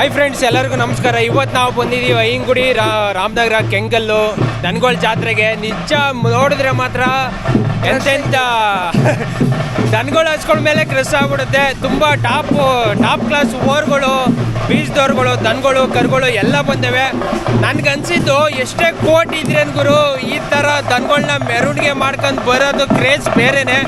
Hi friends ಎಲ್ಲರಿಗೂ ನಮಸ್ಕಾರ. ಇವತ್ತು ನಾವು ಬಂದಿದ್ದೀವಿ ರಾ, ರಾಮನಗರ ಕೆಂಗಲ್ಲು ದನಗೋಳ ಜಾತ್ರೆಗೆ. ನಿಜ ನೋಡಿದ್ರೆ ಮಾತ್ರ ಎಂತೆಂಥ ದನಗಳು ಹಚ್ಕೊಂಡ ಮೇಲೆ ಕ್ರೆಸ್ ಆಗ್ಬಿಡುತ್ತೆ. ತುಂಬ ಟಾಪ್ ಟಾಪ್ ಕ್ಲಾಸ್ ಓರ್ಗಳು ಬೀಜದವ್ರುಗಳು ದನಗಳು ಕರುಗಳು ಎಲ್ಲ ಬಂದವೆ. ನನಗನ್ಸಿದ್ದು ಎಷ್ಟೇ ಕೋಟ್ ಇದ್ರೇನು ಗುರು, ಈ ಥರ ದನಗಳನ್ನ ಮೆರವಣಿಗೆ ಮಾಡ್ಕೊಂಡು ಬರೋದು ಕ್ರೇಜ್ ಬೇರೆನೆ.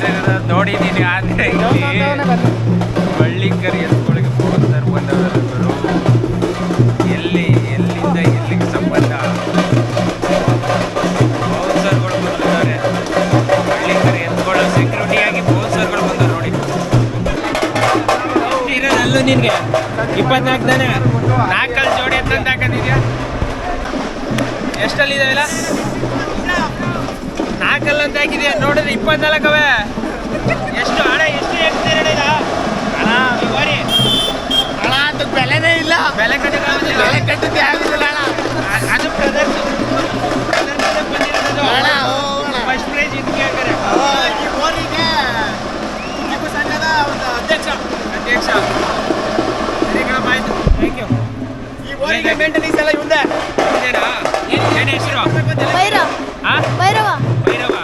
ಪೋಸ್ ಇರೋದು ನೋಡಿದ್ದೀನಿ ಆದರೆ ಬಳ್ಳಿಕರಿ ಎತ್ಕೊಳಗೆ ಹೋಗ್ತಾರೆ ಬಂದವರು ಎಲ್ಲಿ, ಎಲ್ಲಿಂದ, ಎಲ್ಲಿಗೆ ಸಂಬಂಧ? ಪೋಸ್ಟರ್ಗಳು ಬಂದಿದ್ದಾರೆ. ಬಳ್ಳಿಕರಿ ಎತ್ಕೊಳ್ಳೋ ಸೆಕ್ಯೂರಿಟಿಯಾಗಿ ಪೋಸ್ಟರ್ಗಳು ಬಂದರು ನೋಡಿ. ಇರೋದಲ್ಲೂ ನಿನಗೆ. ಇಪ್ಪತ್ನಾಲ್ಕು ತಾನೆ ನಾಲ್ಕಲ್ಲಿ ಜೋಡಿ ಎತ್ತಂತ ಹಾಕೊಂಡಿದ್ಯಾ? ಎಷ್ಟಲ್ಲಿದ್ದಾವಿಲ್ಲ ನಾಲ್ಕಲ್ಲ ಅಂತ ಹಾಕಿದ್ಯಾ ನೋಡಿದ್ರೆ ಇಪ್ಪತ್ನಾಲ್ಕವೇ? ಎಷ್ಟು ಹಣ ಎಷ್ಟು ಹೇಳ್ತೀರಿ ಓಡಿ ಹಣ ಅಂತ ಬೆಲೆನೇ ಇಲ್ಲ. ಬೆಲೆ ಕಟ್ಟಿದ್ರೆ ಬೆಲೆ ಕಟ್ಟಿದ್ದೆ ಆಗುದಿಲ್ಲ ಅಣ್ಣ. ಅದು ಪ್ರದರ್ಶ ಈ ಊರಿಗೆ ಮೇಂಟೆನೆನ್ಸ್ ಎಲ್ಲ ಇವಂದೆ ಇದೇನಾ ಏನು ಏನು ಹೆಸರು ಭೈರವ ಹಾ ಭೈರವ ಭೈರವ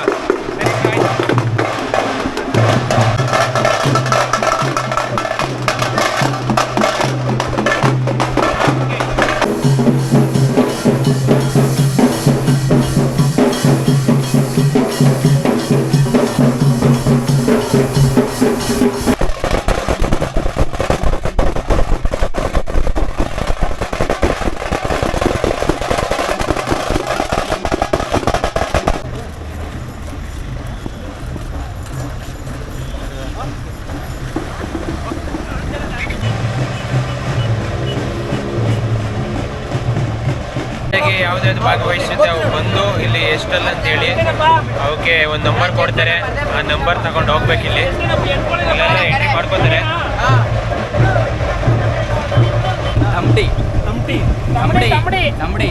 ಜೊತೆಗೆ ಭಾಗವಹಿಸಿದ್ದೆ ಅವ್ರು ಅವು ಬಂದು ಇಲ್ಲಿ ಎಷ್ಟಲ್ಲ ಅಂತೇಳಿ ಅವಕ್ಕೆ ಒಂದು ನಂಬರ್ ಕೊಡ್ತಾರೆ. ಆ ನಂಬರ್ ತಗೊಂಡು ಹೋಗ್ಬೇಕು ಇಲ್ಲಿ. ಇಲ್ಲೆಲ್ಲ ಎಂಟ್ರಿ ಮಾಡ್ಕೊತಾರೆ. ತಮಟಿ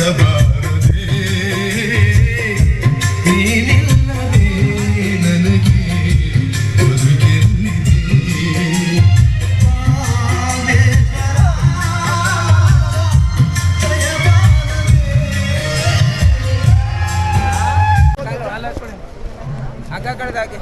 ಬರಬಾರದೆ ನೀನಿಲ್ಲದೆ ನನಗೆ ಬದುಕೆಲ್ಲಿದೆ ಹಗ್ಗ ಕಡ್ದಾಕಿ